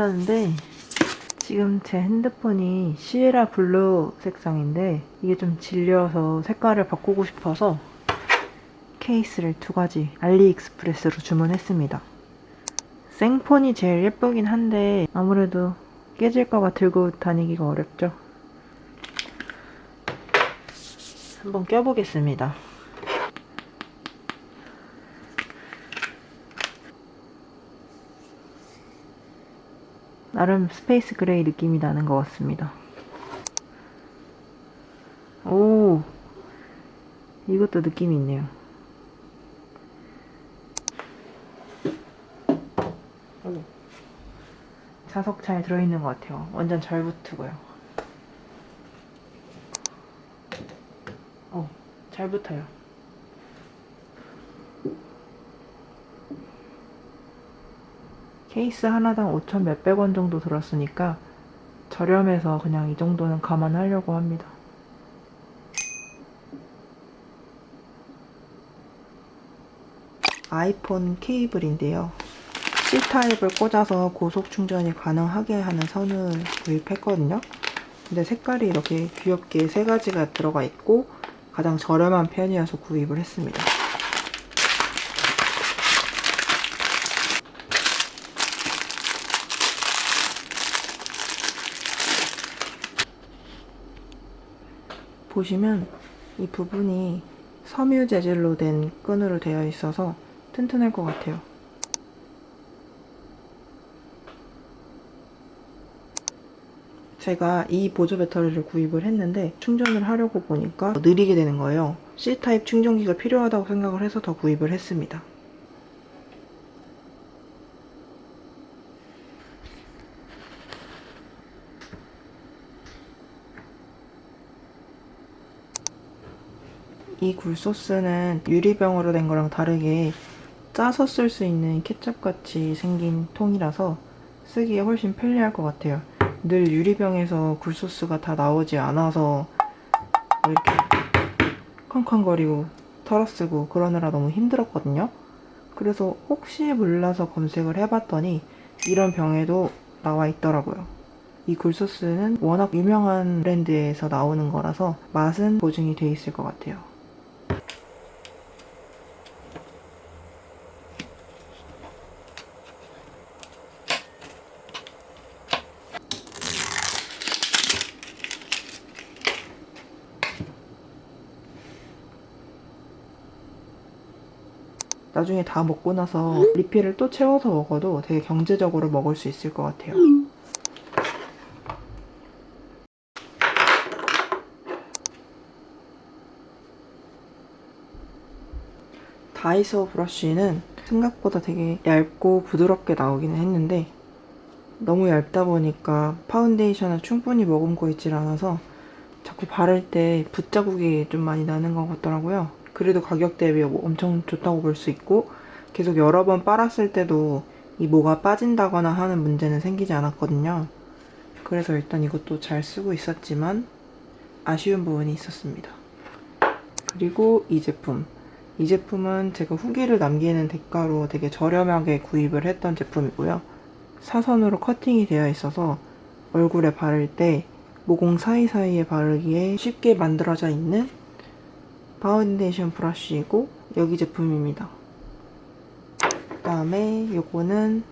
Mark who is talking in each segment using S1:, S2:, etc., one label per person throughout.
S1: 괜찮은데 지금 제 핸드폰이 시에라 블루 색상인데 이게 좀 질려서 색깔을 바꾸고 싶어서 케이스를 두 가지 알리익스프레스로 주문했습니다. 생폰이 제일 예쁘긴 한데 아무래도 깨질까봐 들고 다니기가 어렵죠. 한번 껴보겠습니다. 나름 스페이스 그레이 느낌이 나는 것 같습니다. 오, 이것도 느낌이 있네요. 오, 자석 잘 들어있는 것 같아요. 완전 잘 붙고요. 어, 잘 붙어요. 케이스 하나당 5천 몇백 원 정도 들었으니까 저렴해서 그냥 이 정도는 감안하려고 합니다. 아이폰 케이블인데요. C타입을 꽂아서 고속 충전이 가능하게 하는 선을 구입했거든요. 근데 색깔이 이렇게 귀엽게 세 가지가 들어가 있고 가장 저렴한 편이어서 구입을 했습니다. 보시면 이 부분이 섬유 재질로 된 끈으로 되어 있어서 튼튼할 것 같아요. 제가 이 보조 배터리를 구입을 했는데 충전을 하려고 보니까 느리게 되는 거예요. C타입 충전기가 필요하다고 생각을 해서 더 구입을 했습니다. 이 굴소스는 유리병으로 된 거랑 다르게 짜서 쓸 수 있는 케첩같이 생긴 통이라서 쓰기에 훨씬 편리할 것 같아요. 늘 유리병에서 굴소스가 다 나오지 않아서 뭐 이렇게 쾅쾅거리고 털어쓰고 그러느라 너무 힘들었거든요. 그래서 혹시 몰라서 검색을 해봤더니 이런 병에도 나와 있더라고요. 이 굴소스는 워낙 유명한 브랜드에서 나오는 거라서 맛은 보증이 돼 있을 것 같아요. 나중에 다 먹고 나서 리필을 또 채워서 먹어도 되게 경제적으로 먹을 수 있을 것 같아요. 다이소 브러쉬는 생각보다 되게 얇고 부드럽게 나오기는 했는데 너무 얇다 보니까 파운데이션을 충분히 머금고 있질 않아서 자꾸 바를 때 붓자국이 좀 많이 나는 것 같더라고요. 그래도 가격 대비 엄청 좋다고 볼 수 있고 계속 여러 번 빨았을 때도 이 모가 빠진다거나 하는 문제는 생기지 않았거든요. 그래서 일단 이것도 잘 쓰고 있었지만 아쉬운 부분이 있었습니다. 그리고 이 제품. 이 제품은 제가 후기를 남기는 대가로 되게 저렴하게 구입을 했던 제품이고요. 사선으로 커팅이 되어 있어서 얼굴에 바를 때 모공 사이사이에 바르기에 쉽게 만들어져 있는 파운데이션 브러쉬이고 여기 제품입니다. 그 다음에 요거는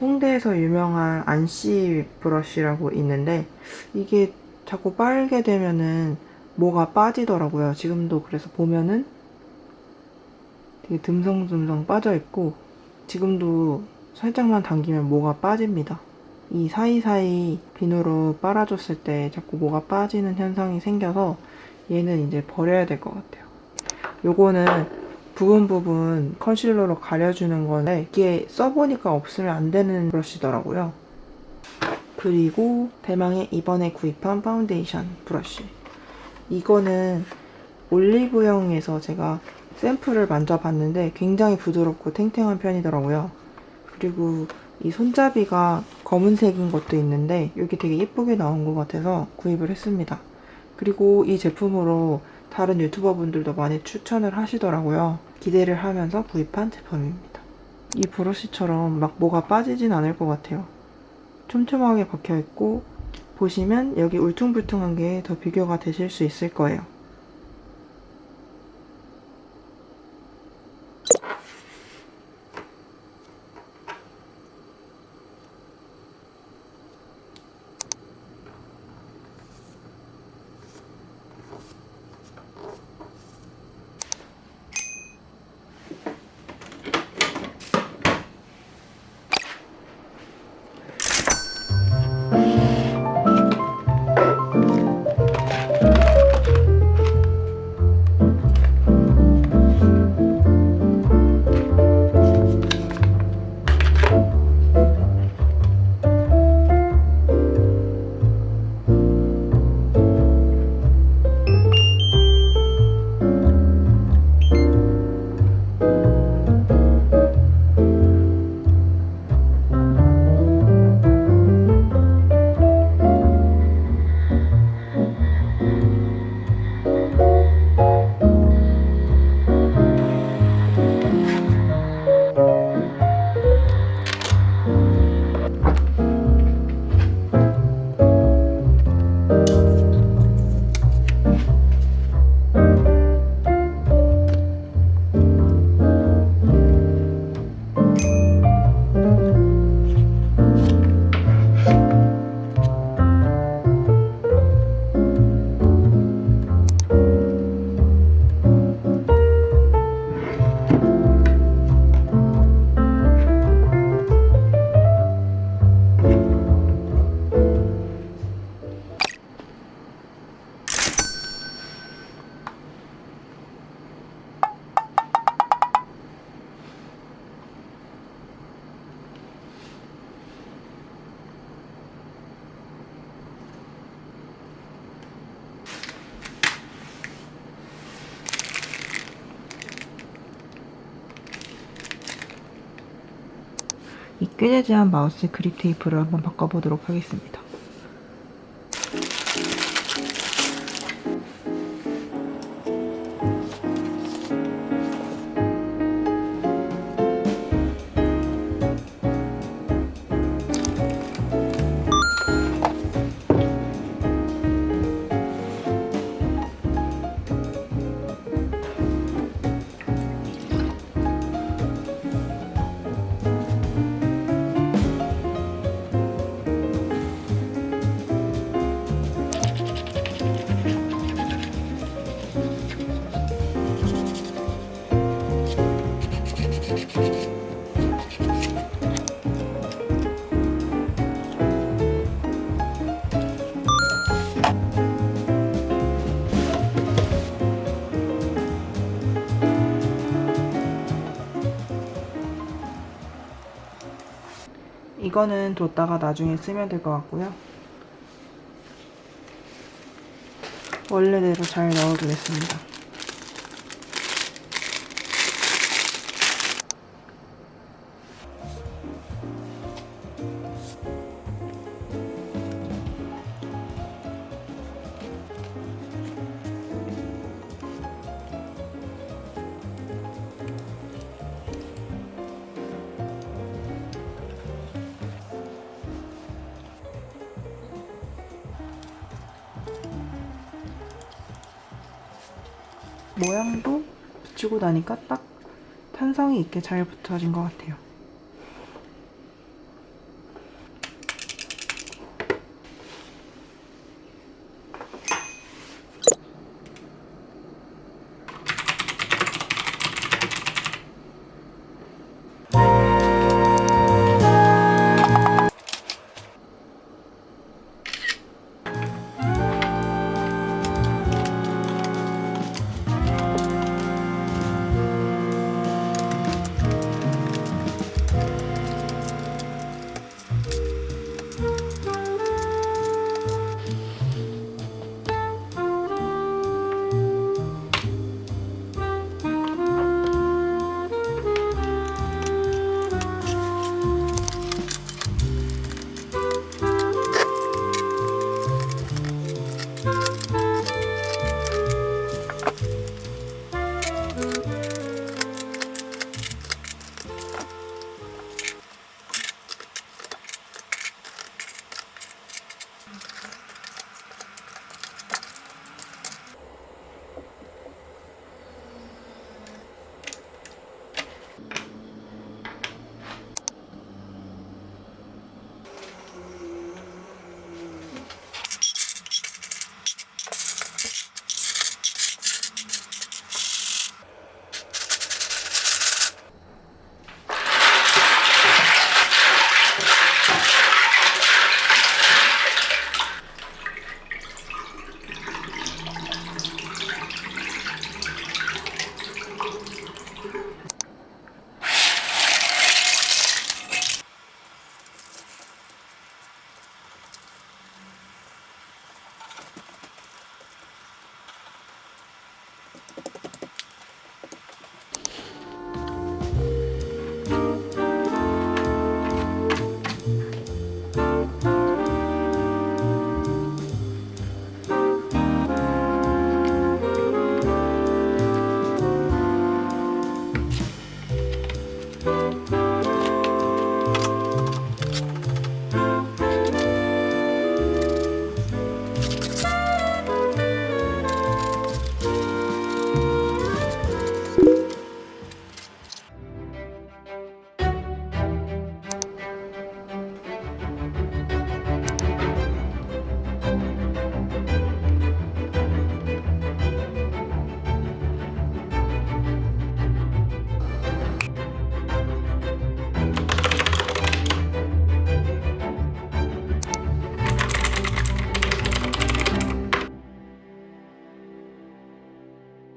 S1: 홍대에서 유명한 안씨 브러쉬라고 있는데 이게 자꾸 빨게 되면은 뭐가 빠지더라고요. 지금도 그래서 보면은 되게 듬성듬성 빠져 있고 지금도 살짝만 당기면 뭐가 빠집니다. 이 사이사이 비누로 빨아줬을 때 자꾸 뭐가 빠지는 현상이 생겨서 얘는 이제 버려야 될 것 같아요. 요거는 부분 부분 컨실러로 가려주는 건데 이게 써보니까 없으면 안 되는 브러쉬더라고요. 그리고 대망의 이번에 구입한 파운데이션 브러쉬. 이거는 올리브영에서 제가 샘플을 만져봤는데 굉장히 부드럽고 탱탱한 편이더라고요. 그리고 이 손잡이가 검은색인 것도 있는데 여기 되게 예쁘게 나온 것 같아서 구입을 했습니다. 그리고 이 제품으로 다른 유튜버 분들도 많이 추천을 하시더라고요. 기대를 하면서 구입한 제품입니다. 이 브러쉬처럼 막 뭐가 빠지진 않을 것 같아요. 촘촘하게 박혀 있고 보시면 여기 울퉁불퉁한 게 더 비교가 되실 수 있을 거예요. 이 꾀재재한 마우스 그립 테이프를 한번 바꿔보도록 하겠습니다. 이거는 뒀다가 나중에 쓰면 될 것 같고요. 원래대로 잘 넣어두겠습니다. 모양도 붙이고 나니까 딱 탄성이 있게 잘 붙어진 것 같아요.